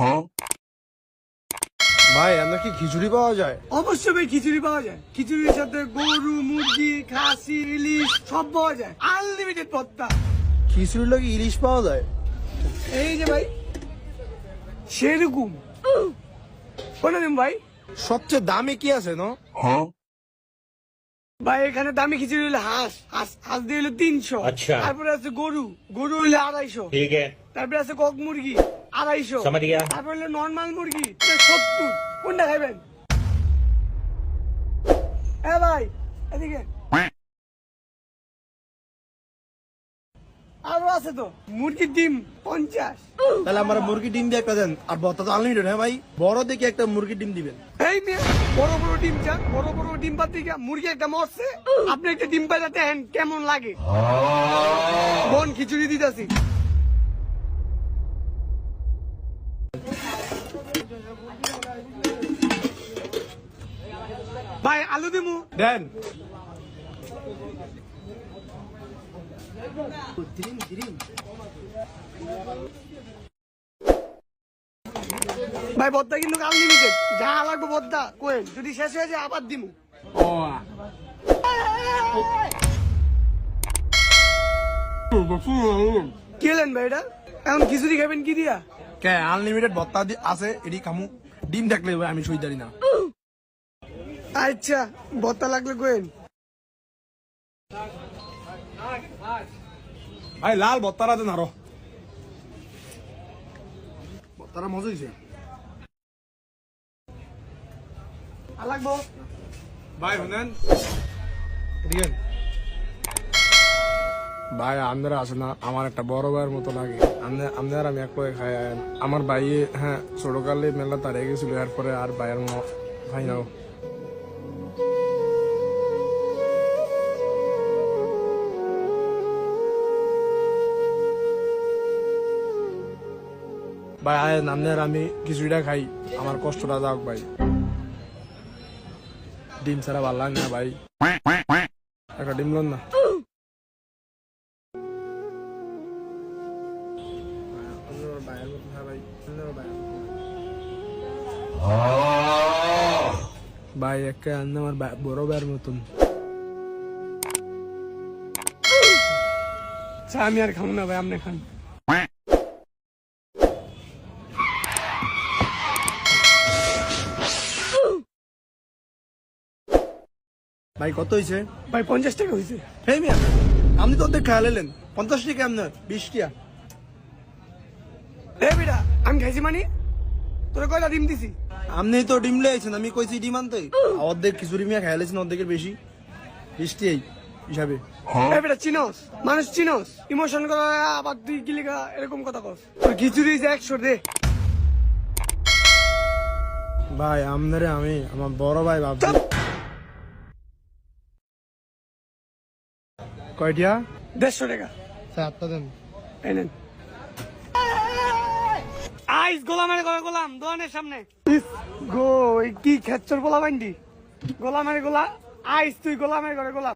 হ্যাঁ? ভাই আমরা কি খিচুড়ি পাওয়া যায়? অবশ্যই ভাই খিচুড়ি পাওয়া যায়। খিচুড়ির সাথে গরু মুরগি খাসি ইলিশ সব পাওয়া যায়। আনলিমিটেড পত্তা খিচুড়ির লোক ইলিশ পাওয়া যায়? এই যে ভাই সেরকম। ভাই। সবচেয়ে দামি কি আছে হ্যাঁ? ভাই এখানে দামি খিচুড়ি হলে হাঁস। হাঁস হাঁস দিয়ে হলো তিনশো। আচ্ছা। তারপরে আছে গরু। গরু হলো আড়াইশো। তারপরে আছে কক মুরগি। আড়াইশো। তারপর হলো নর্মাল মুরগি সত্তর। কোনটা হ্যাঁ ভাই এদিকে। একটা বড় দেখে একটা মুরগির ডিম দিবেন। এই বড় বড় ডিম চান বড় বড় ডিম মুরগি একটা মরছে। আপনি একটা ডিম পাইতে কেমন লাগে। বোন খিচুড়ি দিতে ভাই আলু দিমু। দেন। ভাই বদ্দা কিন্তু আনলিমিটেড যা লাগবে বদ্দা কোয়েন যদি শেষ হয়ে যায় আবার দিমু। কি এলেন ভাই এটা? এখন খিচুড়ি খাবেন কি দিয়া? কে আনলিমিটেড ভর্তা দি- আছে এটি খামু। ডিম থাকলে ভাই আমি সই দাঁড়ি না। আচ্ছা ভত্তা লাগলে কোয়েন? ভাই লাল ভর্তারা দেন আরও। ভর্তারা মজা হয়েছে লাগবো? ভাই শুনেন। ভাই আপনারা আছে না? আমার একটা বড় ভাইয়ের মতো লাগে। আপনার আমি এক লগে খাই আমার ভাই হ্যাঁ ছোটকালে মেলা তার গেছিল এরপরে আর ভাইয়ের ম- ভাই নাও ভাই আয়েন আপনার আমি কিছুটা খাই। আমার কষ্টটা যাক ভাই। ডিম ছাড়া ভালো লাগে না ভাই। একটা ডিম লন না। ভাই একটা আমার বড় ভাইয়ের মতন। আচ্ছা আমি আর খাব না ভাই আপনি খান। ভাই কত হয়েছে ভাই পঞ্চাশ টাকা হয়েছে আপনি তো অর্ধেক খেয়াল এলেন পঞ্চাশ টাকা আপনার বিশ টাকা। এ বেটা আমি খাইছি মানে? তোরে কয়টা ডিম দিছি? আপনি তো ডিম লেগেছেন আমি কইছি ডিম আনতে। অর্ধেক খিচুড়ি মিয়া খেয়াল এসেছেন অর্ধেকের বেশি। টাকাই হিসাবে। এ বেটা চিনস মানুষ চিনস। ইমোশন করা আবার তুই গিলিগা এরকম কথা কস? তোর খিচুড়ি যে একশো দে। ভাই আপনারে আমি আমার বড় ভাই ভাবছি। কয়টিয়া দেড়শো টাকা। চারটা দেন। এই নেন। গোলামারি করে গোলাম দোকানের সামনে। গো গোলা আইস তুই গোলামারি করে গোলাম।